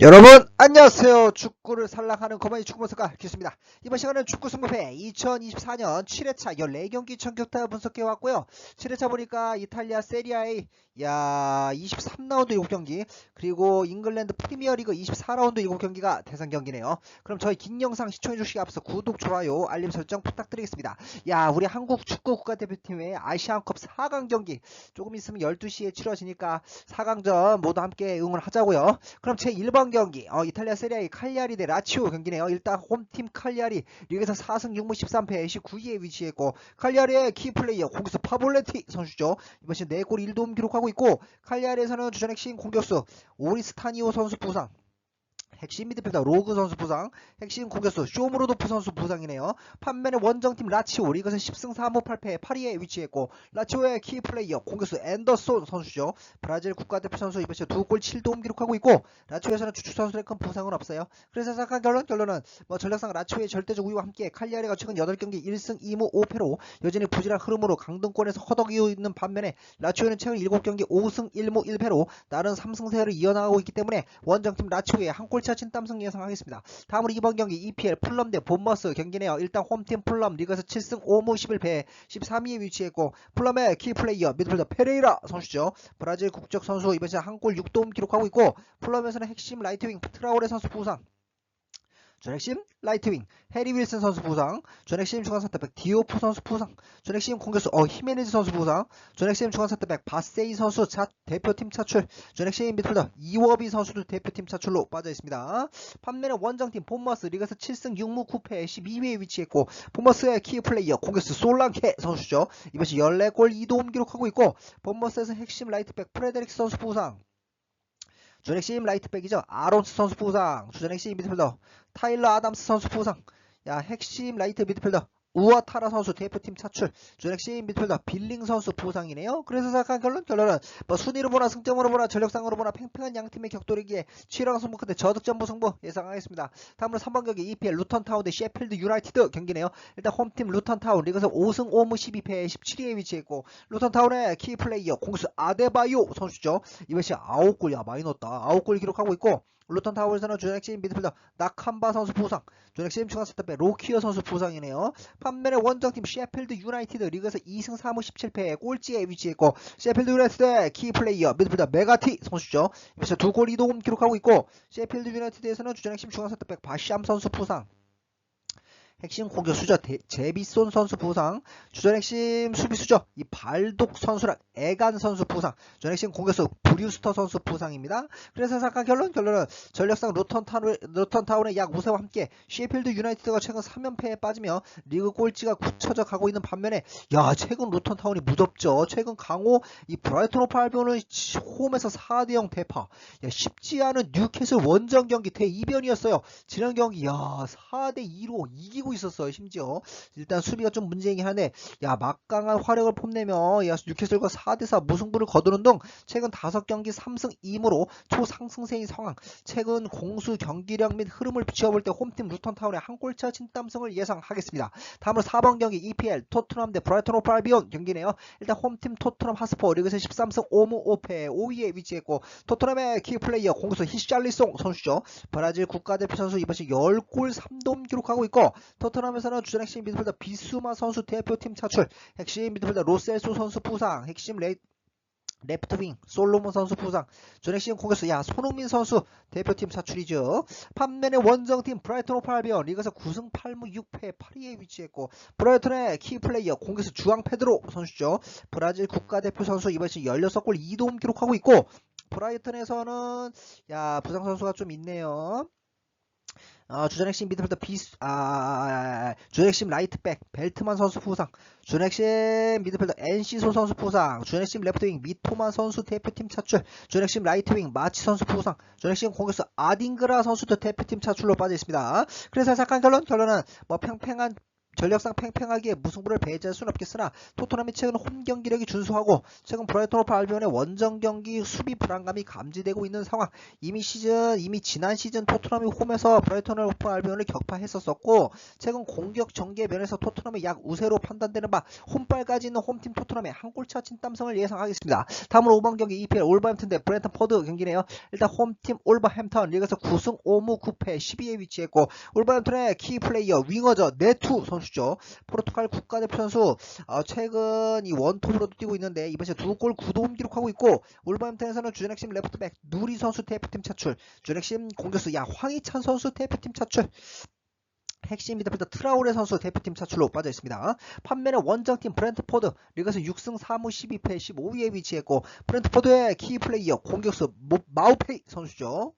여러분 안녕하세요. 축구를 살랑하는 거만이 축구분석가 기수입니다. 이번 시간은 축구 승부패 2024년 7회차 14경기 전격타 분석해 왔고요. 7회차 보니까 이탈리아 세리아의 야 23라운드 7경기 그리고 잉글랜드 프리미어리그 24라운드 7경기가 대상 경기네요. 그럼 저희 긴 영상 시청해 주시기 앞서 구독 좋아요 알림 설정 부탁드리겠습니다. 야 우리 한국 축구 국가대표팀의 아시안컵 4강 경기 조금 있으면 12시에 치러지니까 4강전 모두 함께 응원하자고요. 그럼 제 1번 경기 어, 이 탈리아 세리아의 칼리아리 대 라치오 경기네요. 일단 홈팀 칼리아리 리그에서 4승 6무 13패 19위에 위치했고 칼리아리의 키플레이어 공격수 파볼레티 선수죠. 이번 시즌 4골 1도움 기록하고 있고 칼리아리에서는 주전 핵심 공격수 오리스타니오 선수 부상 핵심 미드필더 로그 선수 부상, 핵심 공격수 쇼무로도프 선수 부상이네요. 판면의 원정팀 라치오 리그에서 10승 3무 8패 8위에 위치했고 라치오의 키 플레이어 공격수 앤더손 선수죠. 브라질 국가대표 선수 이번 시즌 2골 7도움 기록하고 있고 라치오에서는 주축 선수의 큰 부상은 없어요. 그래서 생각한 결론 결론은 뭐 전력상 라치오의 절대적 우위와 함께 칼리아리가 최근 8경기 1승 2무 5패로 여전히 부진한 흐름으로 강등권에서 허덕이고 있는 반면에 라치오는 최근 7경기 5승 1무 1패로 나른 3승 세를 이어나가고 있기 때문에 원정팀 라치오의 한골 차 진땀승 예상하겠습니다. 다음으로 이번 경기 EPL 풀럼 대 본머스 경기네요. 일단 홈팀 풀럼 리그에서 7승 5무 11패 13위에 위치했고 풀럼의 키플레이어 미드필더 페레이라 선수죠. 브라질 국적 선수 이번 시즌 한 골 6도움 기록하고 있고 풀럼에서는 핵심 라이트윙 트라오레 선수 부상 전핵심 라이트윙 해리 윌슨 선수 부상 전핵심 중앙 센터백 디오프 선수 부상 전핵심 공격수 어 히메네즈 선수 부상 전핵심 중앙 센터백 바세이 선수 자, 대표팀 차출 전핵심 미드필더 이워비 선수도 대표팀 차출로 빠져 있습니다. 판매는 원정팀 본머스 리그에서 7승 6무 9패 12위에 위치했고 본머스의 키 플레이어 공격수 솔랑케 선수죠. 이번 시 14골 2도움 기록하고 있고 본머스에서 핵심 라이트백 프레데릭 선수 부상 주전핵심 라이트백이죠. 아론스 선수 부상. 주전핵심 미드필더 타일러 아담스 선수 부상. 야 핵심 라이트 미드필더 우아타라 선수 대표팀 차출. 주전핵심 미드필더 빌링 선수 부상이네요. 그래서 생각한 결론 결론은 뭐 순위로 보나 승점으로 보나 전력상으로 보나 팽팽한 양팀의 격돌이기에 7강 승부 끝에 저득점 무승부 예상하겠습니다. 다음으로 3번 경기 EPL 루턴타운 대 셰필드 유나이티드 경기네요. 일단 홈팀 루턴타운 리그에서 5승 5무 12패 17위에 위치했고 루턴타운의 키플레이어 공수 아데바요 선수죠. 이번 시 9골 야 많이 넣었다. 9골 기록하고 있고 루턴 타워에서는 주넥심 미드필더 나캄바 선수 부상, 주넥심 중앙 스탑백 로키어 선수 부상이네요. 판면의 원정팀 셰필드 유나이티드 리그에서 2승 3무 17패 꼴찌에 위치했고 셰필드 유나이티드의 키플레이어 미드필더 메가티 선수죠. 그래서 두골 2도움 기록하고 있고 셰필드 유나이티드에서는 주전핵심 중앙 스탑백 바시암 선수 부상, 핵심 공격수죠. 데- 제비손 선수 부상. 주전 핵심 수비수죠. 이 발독 선수랑 에간 선수 부상. 전 핵심 공격수 브류스터 선수 부상입니다. 그래서 생각한 결론 결론은 전력상 루턴타운, 루턴타운의 약 우세와 함께 셰필드 유나이티드가 최근 3연패에 빠지며 리그 꼴찌가 굳혀져 가고 있는 반면에 야 최근 루턴타운이 무섭죠. 최근 강호 이 브라이턴 오프 알비온을 홈에서 4대 0 대파. 야 쉽지 않은 뉴캐슬 원정 경기 대이변이었어요. 지난 경기 야 4대 2로 이기고 있었어요 심지어. 일단 수비가 좀 문제이긴 한데 야 막강한 화력을 뽐내며 야 뉴캐슬과 4대4 무승부를 거두는 등 최근 5경기 3승 2무로 초상승세인 상황. 최근 공수 경기력 및 흐름을 비춰볼 때 홈팀 루턴타운의 한 골차 진땀승을 예상하겠습니다. 다음으로 4번 경기 EPL 토트넘 대 브라이턴 오프 알비온 경기네요. 일단 홈팀 토트넘 하스퍼 리그에서 13승 5무 5패 5위에 위치했고 토트넘의 키플레이어 공수 히샬리송 선수죠. 브라질 국가대표 선수 이번 시즌 10골 3도움 기록하고 있고 토트넘에서는 주전 핵심 미드필더 비수마 선수 대표팀 차출, 핵심 미드필더 로셀소 선수 부상, 핵심 레, 레프트윙 솔로몬 선수 부상, 전 핵심 공격수 야 손흥민 선수 대표팀 차출이죠. 판면의 원정팀 브라이턴 오프 알비온 리그에서 9승 8무 6패 8위에 위치했고 브라이턴의 키플레이어 공격수 주앙 페드로 선수죠. 브라질 국가대표 선수 이번 시즌 16골 2도움 기록하고 있고 브라이턴에서는 야 부상 선수가 좀 있네요. 어, 주전핵심 미드필더 비스, 아, 주전핵심 라이트백 벨트만 선수 부상, 주전핵심 미드필더 NC소 선수 부상, 주전핵심 레프트윙 미토만 선수 대표팀 차출, 주전핵심 라이트윙 마치 선수 부상, 주전핵심 공격수 아딩그라 선수도 대표팀 차출로 빠져 있습니다. 그래서 생각한 결론, 결론은 뭐 팽팽한 전력상 팽팽하게 무승부를 배제할 수는 없겠으나 토트넘이 최근 홈 경기력이 준수하고 최근 브라이턴 오프 알비온의 원정 경기 수비 불안감이 감지되고 있는 상황. 이미 시즌 이미 지난 시즌 토트넘이 홈에서 브라이턴 오프 알비온을 격파했었었고 최근 공격 전개 면에서 토트넘이 약 우세로 판단되는 바 홈발까지 있는 홈팀 토트넘의 한 골차 진땀성을 예상하겠습니다. 다음으로 5번 경기 EPL 올버햄튼 대 브랜턴 포드 경기네요. 일단 홈팀 올버햄턴 리그에서 9승 5무 9패 12위에 위치했고 올버햄튼의 키 플레이어 윙어저 네투 선수 죠. 포르투갈 국가대표 선수 어, 최근 이 원톱으로도 뛰고 있는데 이번 시즌 2골 9도움 기록하고 있고 올버햄튼에서는 주전 핵심 레프트백 누리 선수 대표팀 차출 주전 핵심 공격수 야 황희찬 선수 대표팀 차출 핵심 미드필더 트라우레 선수 대표팀 차출로 빠져 있습니다. 판매는 원정팀 브랜트포드 리그에서 6승 4무 12패 15위에 위치했고 브랜트포드의 키 플레이어 공격수 모- 마우페이 선수죠.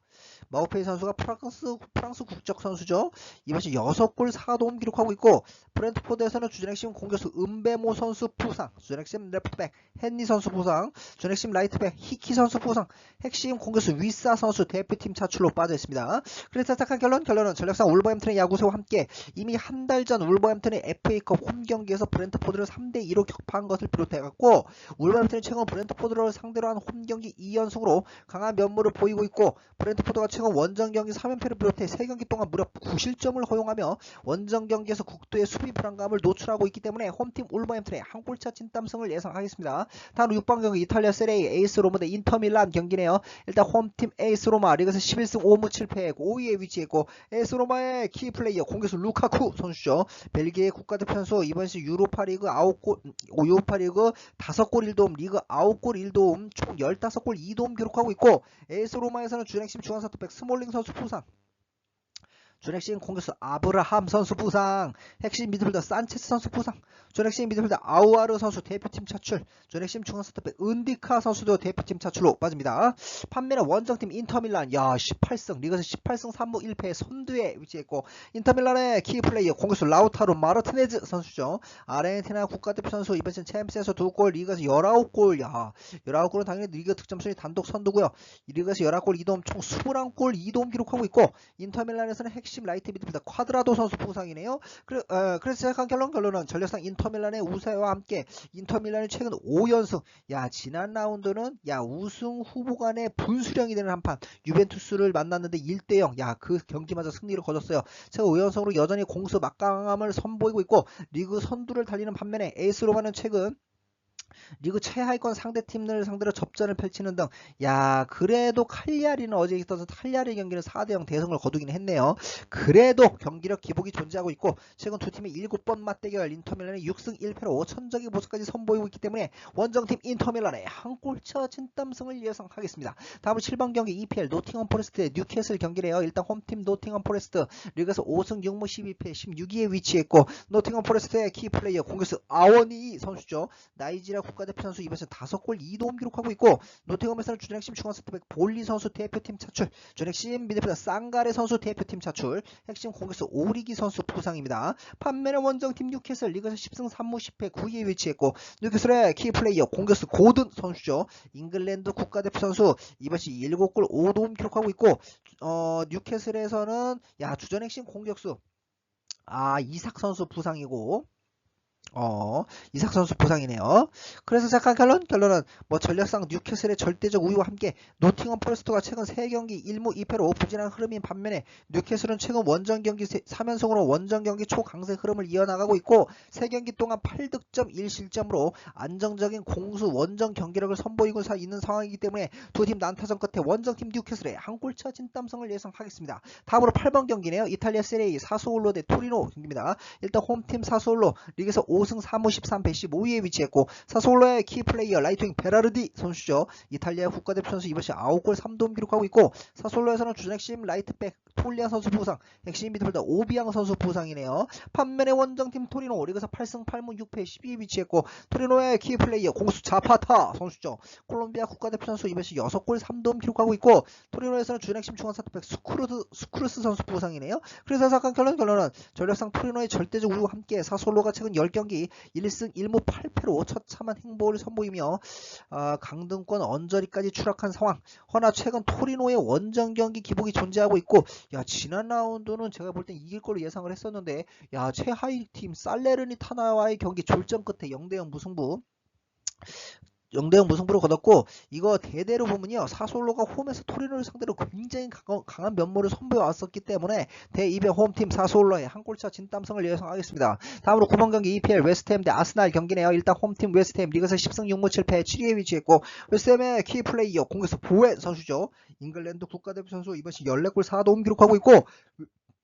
마우페이 선수가 프랑스 프랑스 국적 선수죠. 이번 시즌 6골 4도움 기록하고 있고 브랜트포드에서는 주전 핵심 공격수 은베모 선수 부상, 주전 핵심 레프트백 헨리 선수 부상, 주전 핵심 라이트백 히키 선수 부상, 핵심 공격수 위사 선수 대표팀 차출로 빠져 있습니다. 그래서 딱한 결론 결론은 전력상 울버햄튼의 야구세와 함께 이미 한 달 전 울버햄튼의 FA컵 홈 경기에서 브랜트포드를 3대 2로 격파한 것을 비롯해 갖고 울버햄튼이 최근 브랜트포드를 상대로 한 홈 경기 2연승으로 강한 면모를 보이고 있고 브랜트포드가 최근 원정 경기 3연패를 비롯해 3경기 동안 무려 9실점을 허용하며 원정 경기에서 국도의 수비 불안감을 노출하고 있기 때문에 홈팀 울버햄튼의 한 골차 진땀승을 예상하겠습니다. 다음 6번 경기 이탈리아 세레이 에이스 로마 대 인터밀란 경기네요. 일단 홈팀 에이스 로마 리그에서 11승 5무 7패 5위에 위치했고 에이스 로마의 키 플레이어 공격수 루카쿠 선수죠. 벨기에 국가대표 선수 이번 시즌 유로파리그 9골 유로파리그 5골 1도움 리그 9골 1도움 총 15골 2도움 기록하고 있고 에이스 로마에서는 주행심 중앙사토백 스몰링 선수 부상. 준핵심 공격수 아브라함 선수 부상, 핵심 미드필더 산체스 선수 부상, 준핵심 미드필더 아우아르 선수 대표팀 차출, 준핵심 중앙스톱백 은디카 선수도 대표팀 차출로 빠집니다. 판매는 원정팀 인터밀란, 야 18승, 리그에서 18승 3무 1패 선두에 위치했고 인터밀란의 키플레이어 공격수 라우타로 마르티네즈 선수죠. 아르헨티나 국가대표 선수 이번 시즌 챔스에서 2골, 리그에서 19골, 야 19골은 당연히 리그 득점 순위 단독 선두고요. 이 리그에서 19골 2도움 총 21골 2도움 기록하고 있고 인터밀란에서는 핵심 라이트 미드필더 쿼드라도 선수 부상이네요. 그래, 어, 그래서 시작한 결론 결론은 전력상 인터 밀란의 우세와 함께 인터밀란이 최근 5연승. 야 지난 라운드는 야 우승 후보 간의 분수령이 되는 한판 유벤투스를 만났는데 1대0. 야 그 경기마저 승리를 거뒀어요. 최근 5연승으로 여전히 공수 막강함을 선보이고 있고 리그 선두를 달리는 반면에 에이스 로마는 최근 리그 최하위권 상대팀을 상대로 접전을 펼치는 등, 야, 그래도 칼리아리는 어제 있어서 칼리아리 경기는 4대0 대승을 거두긴 했네요. 그래도 경기력 기복이 존재하고 있고, 최근 두 팀의 7번 맞대결 인터밀란의 6승 1패로 5천적인 모습까지 선보이고 있기 때문에 원정팀 인터밀란의 한 골차 진땀승을 예상하겠습니다. 다음은 7번 경기 EPL 노팅엄 포레스트 의 뉴캐슬 경기래요. 일단 홈팀 노팅엄 포레스트 리그에서 5승 6무 12패 16위에 위치했고, 노팅엄 포레스트의 키플레이어 공격수 아워니 선수죠. 나이지 리아 국가대표 선수 이번 시즌 5골 2도움 기록하고 있고 노팅엄에서는 주전핵심 중앙 세트백 볼리 선수 대표팀 차출 주전핵심 미드필더 쌍가레 선수 대표팀 차출 핵심 공격수 오리기 선수 부상입니다. 판매는 원정팀 뉴캐슬 리그에서 10승 3무 10패 9위에 위치했고 뉴캐슬의 키플레이어 공격수 고든 선수죠. 잉글랜드 국가대표 선수 이번 시즌 7골 5도움 기록하고 있고 어, 뉴캐슬에서는 야 주전핵심 공격수 아 이삭 선수 부상이고 어, 이삭 선수 부상이네요. 그래서 잠깐 결론? 결론은 뭐 전력상 뉴캐슬의 절대적 우위와 함께 노팅엄 포레스트가 최근 3경기 1무 2패로 부진한 흐름인 반면에 뉴캐슬은 최근 원정 경기 3연승으로 원정 경기 초강세 흐름을 이어나가고 있고 3경기 동안 8득점 1실점으로 안정적인 공수 원정 경기력을 선보이고 사- 있는 상황이기 때문에 두 팀 난타전 끝에 원정팀 뉴캐슬의 한 골차 진땀성을 예상하겠습니다. 다음으로 8번 경기네요. 이탈리아 세레이 사소올로 대 토리노 경기입니다. 일단 홈팀 사소올로 리그에서 5승 3무 13패 15위에 위치했고 사솔로의 키플레이어 라이트윙 베라르디 선수죠. 이탈리아 국가대표 선수 이번 시즌 9골 3도움 기록하고 있고 사솔로에서는 주전 핵심 라이트백 톨리아 선수 부상, 핵심 미드필더 오비앙 선수 부상이네요. 반면에 원정팀 토리노 리그에서 8승 8무 6패 12위에 위치했고 토리노의 키플레이어 공수 자파타 선수죠. 콜롬비아 국가대표 선수 이번 시즌 6골 3도움 기록하고 있고 토리노에서는 주전 핵심 중앙사토백 스쿠르스, 스쿠르스 선수 부상이네요. 그래서 잠깐 결론 결론은 전력상 토리노의 절대적 우위와 함께 사솔로가 최근 10경기 경기 1승 1무 8패로 처참한 행보를 선보이며 아, 강등권 언저리까지 추락한 상황. 허나 최근 토리노의 원정 경기 기복이 존재하고 있고 야 지난 라운드는 제가 볼 땐 이길 걸로 예상을 했었는데 야 최하위 팀 살레르니 타나와의 경기 졸전 끝에 0대0 무승부 0대0 무승부로 거뒀고 이거 대대로 보면요 사솔로가 홈에서 토리노를 상대로 굉장히 강한, 강한 면모를 선보여 왔었기 때문에 대2배 홈팀 사솔로의 한 골차 진땀성을 예상하겠습니다. 다음으로 9번 경기 EPL 웨스트햄 대 아스날 경기네요. 일단 홈팀 웨스트햄 리그에서 10승 6무 7패 7위에 위치했고 웨스트햄의 키플레이어 공격수 보웬 선수죠. 잉글랜드 국가대표 선수 이번 시 14골 4도움 기록하고 있고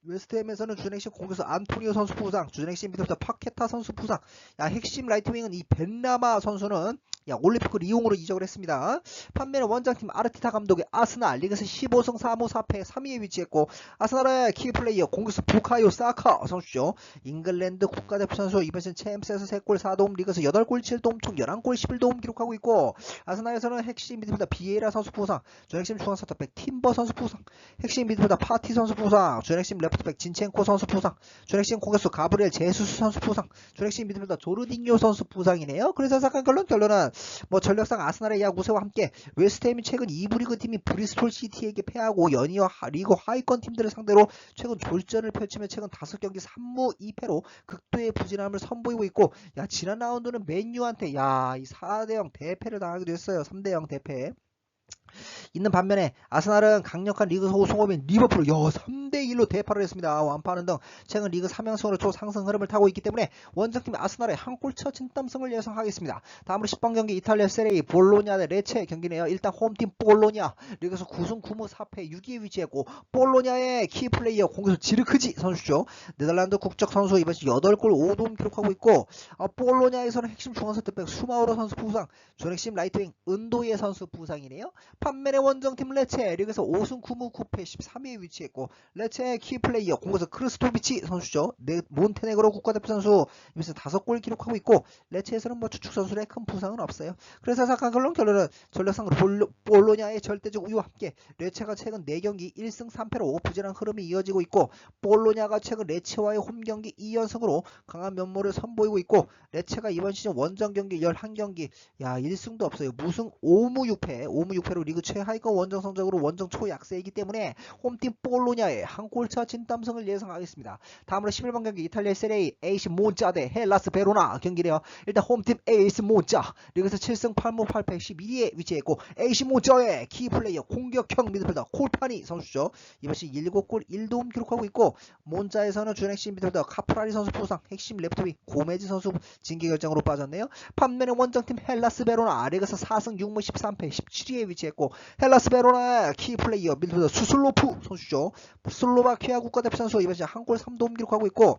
웨스트햄에서는 주전핵심 공격수 안토니오 선수 부상, 주전핵심 미드부터 파케타 선수 부상. 야 핵심 라이트윙은 이 벤나마 선수는 야 올림픽을 이용으로 이적을 했습니다. 판매는 원장팀 아르티타 감독의 아스날 리그에서 15승 4무 4패 3위에 위치했고 아스날의 키플레이어 공격수 부카요 사카 선수죠. 잉글랜드 국가대표 선수 이번 시즌 챔스에서 3골 4도움 리그에서 8골 7도움 총 11골 11도움 기록하고 있고 아스날에서는 핵심 미드부터 비에라 선수 부상, 주전핵심 중앙사터백 팀버 선수 부상, 핵심 미드부터 파티 선수 부상, 주전핵심 레프트백 진첸코 선수 부상, 주넥신 공격수 가브리엘 제수스 선수 부상, 주넥신 미드필더 조르딩요 선수 부상이네요. 그래서 사건 결론 결론은 뭐 전력상 아스날의 약 우세와 함께 웨스트햄이 최근 2부 리그 팀이 브리스톨 시티에게 패하고 연이어 하- 리그 하위권 팀들을 상대로 최근 졸전을 펼치며 최근 5경기 3무 2패로 극도의 부진함을 선보이고 있고 야 지난 라운드는 맨유한테 야 이 4대0 대패를 당하기도 했어요. 3대0 대패. 있는 반면에 아스날은 강력한 리그 소속업인 리버풀을 야 3대1로 대파를 했습니다. 완파하는 등 최근 리그 3연승으로 초상승 흐름을 타고 있기 때문에 원정팀 아스날의 한 골차 진땀승을 예상하겠습니다. 다음으로 10번 경기 이탈리아 세레이 볼로냐 대 레체 경기네요. 일단 홈팀 볼로냐 리그에서 9승 9무 4패 6위에 위치했고 볼로냐의 키플레이어 공격수 지르크지 선수죠. 네덜란드 국적 선수 이번 시 8골 5도움 기록하고 있고 어, 볼로냐에서는 핵심 중앙선택백 수마우로 선수 부상 존핵심 라이트윙 은도예 선수 부상이네요. 판면의 원정팀 레체 리그에서 5승 9무 9패 13위에 위치했고 레체의 키플레이어 공격수 크리스토비치 선수죠. 네, 몬테네그로 국가대표 선수 이번에 5골 기록하고 있고 레체에서는 뭐 주축 선수의 큰 부상은 없어요. 그래서 사건 결론 결론은 전력상 볼로, 볼로냐의 절대적 우위와 함께 레체가 최근 4경기 1승 3패로 부진한 흐름이 이어지고 있고 볼로냐가 최근 레체와의 홈 경기 2연승으로 강한 면모를 선보이고 있고 레체가 이번 시즌 원정 경기 11경기 야 1승도 없어요. 무승 5무 6패 5무 6패로 리그 최하위권 원정 성적으로 원정 초약세이기 때문에 홈팀 볼로냐의 한 골차 진땀승을 예상하겠습니다. 다음으로 11번 경기 이탈리아 세레이 에이시 몬짜 대 헬라스 베로나 경기네요. 일단 홈팀 에이스 몬짜 리그에서 7승 8무 8패 12위에 위치했고 에이시 몬짜의 키플레이어 공격형 미드필더 콜파니 선수죠. 이번 시 7골 1도움 기록하고 있고 몬자에서는 준핵심 미드필더 카프라리 선수 부상 핵심 레프트윙 고메즈 선수 징계 결정으로 빠졌네요. 판매는 원정팀 헬라스 베로나 리그에서 4승 6무 13패 17위에 위치했고 헬라스 베로나의 키플레이어 미드필더 수슬로프 선수죠. 슬로바키아 국가대표 선수 이번 시즌 한골 3도움 기록하고 있고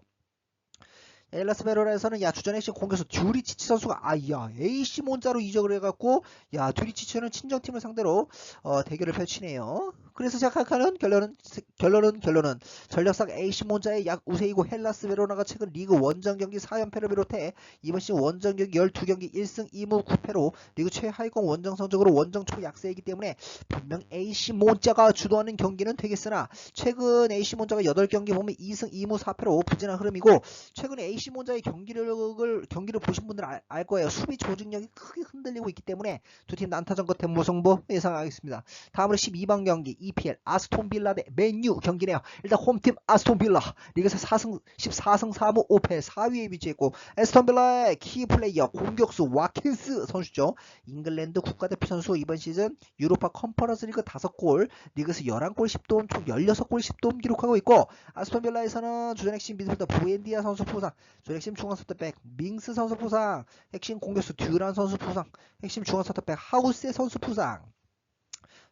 헬라스 베로나에서는 야 주전 핵심 공격수 듀리치치 선수가 아야 AC 몬자로 이적을 해갖고 야 듀리치치는 친정팀을 상대로 어, 대결을 펼치네요. 그래서 생각하는 결론은 결론은 결론은 전력상 AC 몬자의 약 우세이고 헬라스 베로나가 최근 리그 원정 경기 4연패를 비롯해 이번 시즌 원정 경기 12경기 1승 2무 9패로 리그 최하위권 원정 성적으로 원정 초약세이기 때문에 분명 AC 몬자가 주도하는 경기는 되겠으나 최근 AC 몬자가 8경기 보면 2승 2무 4패로 부진한 흐름이고 최근에 AC 몬자의 경기력을 경기를 보신 분들은 알, 알 거예요. 수비 조직력이 크게 흔들리고 있기 때문에 두 팀 난타전 끝에 무승부 예상하겠습니다. 다음으로 12번 경기 EPL 아스톤 빌라 대 맨유 경기네요. 일단 홈팀 아스톤 빌라 리그에서 4승 14승 4무 5패 4위에 위치했고 에스톤 빌라의 키 플레이어 공격수 와킨스 선수죠. 잉글랜드 국가대표 선수 이번 시즌 유로파 컨퍼런스 리그 5골 리그에서 11골 10도움 총 16골 10도움 기록하고 있고 아스톤 빌라에서는 주전 핵심 미드필더 부엔디아 선수 부상 주전 핵심 중앙 선택백 밍스 선수 부상 핵심 공격수 듀란 선수 부상 핵심 중앙 선택백 하우스 선수 부상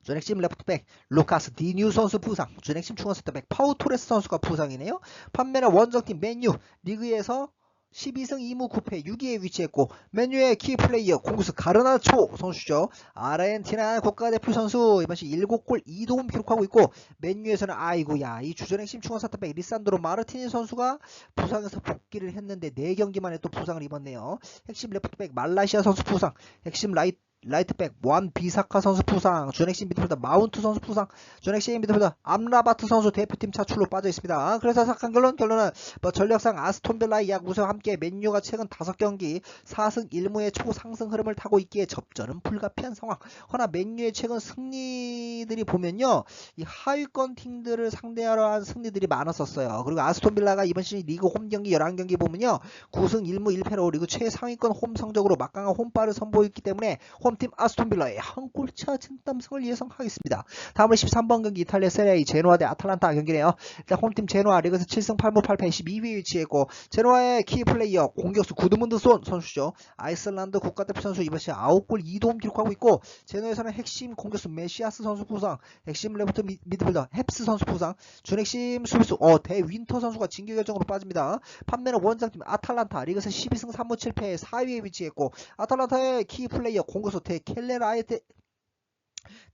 주넥심 레프트백 루카스 디뉴 선수 부상 주넥심 중앙선택백 파우 토레스 선수가 부상이네요 판매는 원정팀 맨유 리그에서 12승 2무 9패 6위에 위치했고 맨유의 키플레이어 공격수 가르나초 선수죠. 아르헨티나 국가대표 선수 이번 시 7골 2도움 기록하고 있고 맨유에서는 아이고야 이 주전 핵심 중앙사탑백 리산드로 마르티니 선수가 부상에서 복귀를 했는데 4경기 만에 또 부상을 입었네요. 핵심 레프트백 말라시아 선수 부상 핵심 라이트 라이트백 완 비사카 선수 부상, 주넥시 미드필더 마운트 선수 부상, 주넥시 미드필더 암라바트 선수 대표팀 차출로 빠져 있습니다. 그래서 sak한 결론 결론은 뭐 전력상 아스톤빌라의 약 우승과 함께 맨유가 최근 5경기 4승 1무의 초상승 흐름을 타고 있기에 접전은 불가피한 상황. 허나 맨유의 최근 승리들이 보면요. 이 하위권 팀들을 상대하러 한 승리들이 많았었어요. 그리고 아스톤빌라가 이번 시즌 리그 홈 경기 11경기 보면요. 9승 1무 1패로 리그 최상위권 홈 성적으로 막강한 홈파를 선보였기 때문에 홈팀 아스톤빌라의 한 골차 진땀승을 예상하겠습니다. 다음으로 13번 경기 이탈리아 세레이 제노아 대 아탈란타 경기네요. 일단 홈팀 제노아 리그에서 7승 8무 8패 12위에 위치했고 제노아의 키 플레이어 공격수 구드문드 손 선수죠. 아이슬란드 국가대표 선수 이번 시즌 9골 2도움 기록하고 있고 제노에서는 핵심 공격수 메시아스 선수 부상, 핵심 레프트 미- 미드필더 헵스 선수 부상, 준핵심 수비수 어 대윈터 선수가 징계 결정으로 빠집니다. 판매는 원장팀 아탈란타 리그에서 12승 3무 7패 4위에 위치했고 아탈란타의 키 플레이어 공격수 데켈레라이테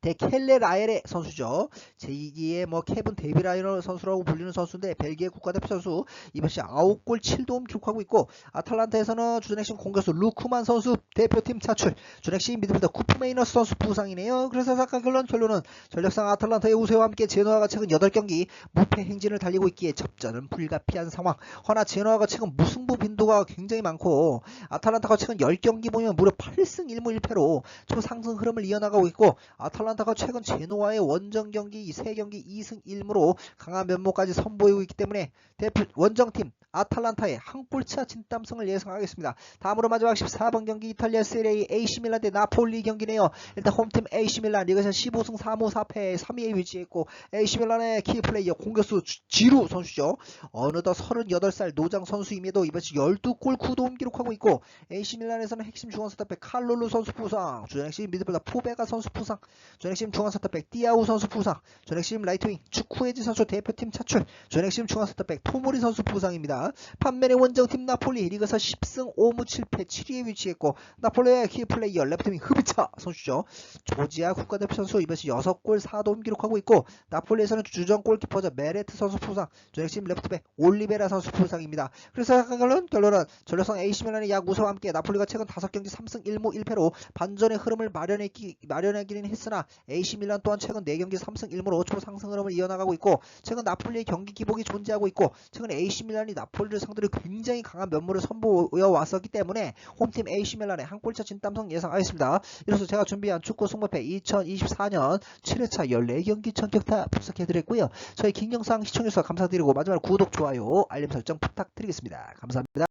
데켈레 라엘의 선수죠. 제2기의 뭐 케빈 데비 라이너 선수라고 불리는 선수인데 벨기에 국가대표 선수 이번 시즌 9골 7도움 기록하고 있고 아탈란타에서는 주넥신 공격수 루크만 선수 대표팀 차출 주넥신 미드필더 쿠프메이너스 선수 부상이네요. 그래서 사카 결론 결론은 전력상 아탈란타의 우세와 함께 제노아가 최근 8경기 무패 행진을 달리고 있기에 접전은 불가피한 상황. 허나 제노아가 최근 무승부 빈도가 굉장히 많고 아탈란타가 최근 10경기 보면 무려 8승 1무 1패로 초상승 흐름을 이어나가고 있고 아탈란타 가 최근 제노아의 원정 경기 3경기 2승 1무로 강한 면모까지 선보이고 있기 때문에 대표 원정팀 아탈란타의 한 골차 진땀승을 예상하겠습니다. 다음으로 마지막 14번 경기 이탈리아 세레이 AC 밀란 대 나폴리 경기네요. 일단 홈팀 AC 밀란 리그에서 15승 3무 4패 3위에 위치했고 AC 밀란의 키 플레이어 공격수 주- 지루 선수죠. 어느덧 38살 노장 선수임에도 이번 주 12골 9도움 기록하고 있고 AC 밀란에서는 핵심 중앙선택백 칼롤루 선수 부상, 주행심 미드필더 포베가 선수 부상, 주행심 중앙선택백 띠아우 선수 부상, 주행심 라이트윙 축구에지 선수 대표팀 차출, 주행심 중앙선택백 토모리 선수 부상입니다. 판면의 원정팀 나폴리 리그에서 10승 5무 7패 7위에 위치했고 나폴리의 키플레이어 레프트윙 흐비차 선수죠. 조지아 국가대표 선수 이번 시 6골 4도움 기록하고 있고 나폴리에서는 주전 골키퍼죠 메레트 선수 부상, 주행심 레프트백 올리베라 선수 부상입니다. 그래서 결론 결론은 전력성 AC 밀란의 약 우승과 함께 나폴리가 최근 5경기 3승 1무 1패로 반전의 흐름을 마련했기, 마련하기는 했으나 AC 밀란 또한 최근 4경기 3승 1무로 초상승 흐름을 이어나가고 있고 최근 나폴리의 경기 기복이 존재하고 있고 최근 AC 밀란이 나폴리를 상대로 굉장히 강한 면모를 선보여 왔었기 때문에 홈팀 AC 밀란의 한 골차 진땀성 예상하겠습니다. 이로써 제가 준비한 축구 승부패 2024년 7회차 14경기 전격타 분석해드렸고요. 저희 긴 영상 시청해주셔서 감사드리고 마지막으로 구독, 좋아요, 알림 설정 부탁드리겠습니다. 감사합니다.